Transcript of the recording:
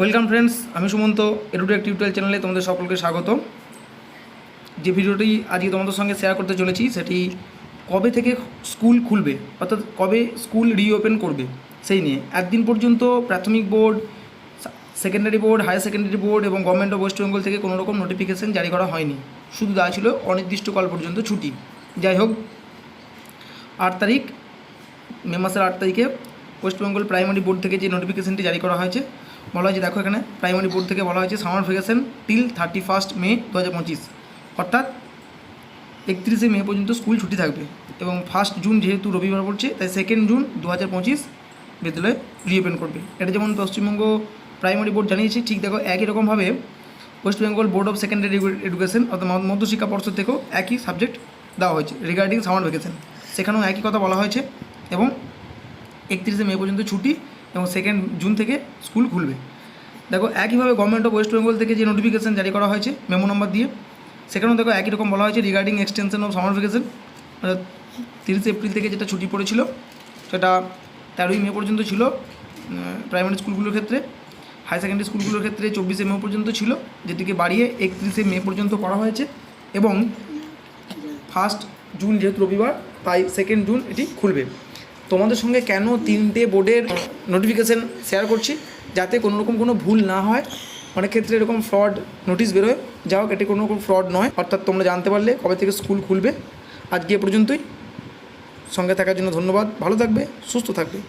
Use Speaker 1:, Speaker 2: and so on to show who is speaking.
Speaker 1: Welcome friends, আমি Sumanta edtech tutorial চ্যানেলে তোমাদের সকলকে স্বাগত। যে ভিডিওটি আজকে তোমাদের সঙ্গে শেয়ার করতে চলেছি, সেটি কবে থেকে স্কুল খুলবে, অর্থাৎ কবে স্কুল রিওপেন করবে, সেই নিয়ে। একদিন পর্যন্ত প্রাথমিক board secondary board higher secondary board এবং গভর্নমেন্ট অফ ওয়েস্ট বেঙ্গল থেকে কোনো রকম নোটিফিকেশন জারি করা হয়নি। শুধু দেওয়া ছিল অনির্দিষ্টকাল পর্যন্ত ছুটি। যাই হোক, আট তারিখ, মে মাসের আট তারিখে ওয়েস্ট বেঙ্গল প্রাইমারি বোর্ড থেকে যে নোটিফিকেশানটি জারি করা হয়েছে বলা হয়েছে, দেখো এখানে প্রাইমারি বোর্ড থেকে বলা হয়েছে summer vacation till thirty first May দু হাজার পঁচিশ। অর্থাৎ একত্রিশে মে পর্যন্ত স্কুল ছুটি থাকবে এবং ফার্স্ট জুন যেহেতু রবিবার পড়ছে, তাই সেকেন্ড জুন দু হাজার পঁচিশ বিদ্যালয় রিওপেন করবে। এটা যেমন পশ্চিমবঙ্গ প্রাইমারি বোর্ড জানিয়েছে, ঠিক দেখো একই রকমভাবে West Bengal board of secondary education অর্থাৎ মধ্য- মধ্যশিক্ষা পর্ষদ থেকেও একই সাবজেক্ট দেওয়া হয়েছে রিগার্ডিং সামার ভ্যাকেশন সেখানেও একই কথা বলা হয়েছে এবং একত্রিশে মে পর্যন্ত ছুটি এবং সেকেন্ড জুন থেকে স্কুল খুলবে। দেখো, একইভাবে গভর্নমেন্ট অফ ওয়েস্ট বেঙ্গল থেকে যে নোটিফিকেশন জারি করা হয়েছে মেমো নাম্বার দিয়ে, সেখানেও দেখো একই রকম বলা হয়েছে regarding extension of summer vacation তিরিশে এপ্রিল থেকে যেটা ছুটি পড়েছিল, সেটা তেরোই মে পর্যন্ত ছিল প্রাইমারি স্কুলগুলোর ক্ষেত্রে। হায়ার সেকেন্ডারি স্কুলগুলোর ক্ষেত্রে চব্বিশে মে পর্যন্ত ছিল, যেটিকে বাড়িয়ে একত্রিশে মে পর্যন্ত করা হয়েছে এবং ফার্স্ট জুন যেহেতু রবিবার, তাই সেকেন্ড জুন এটি খুলবে। তোমাদের সঙ্গে কেন তিনটে বোর্ডের নোটিফিকেশান শেয়ার করছি যাতে কোনো রকম কোনো ভুল না হয়? অনেক ক্ষেত্রে এরকম ফ্রড নোটিশ বেরোয়। যা হোক, এটি কোনো রকম ফ্রড নয়। অর্থাৎ তোমরা জানতে পারলে কবে থেকে স্কুল খুলবে। আজকে এ পর্যন্তই। সঙ্গে থাকার জন্য ধন্যবাদ। ভালো থাকবে, সুস্থ থাকবে।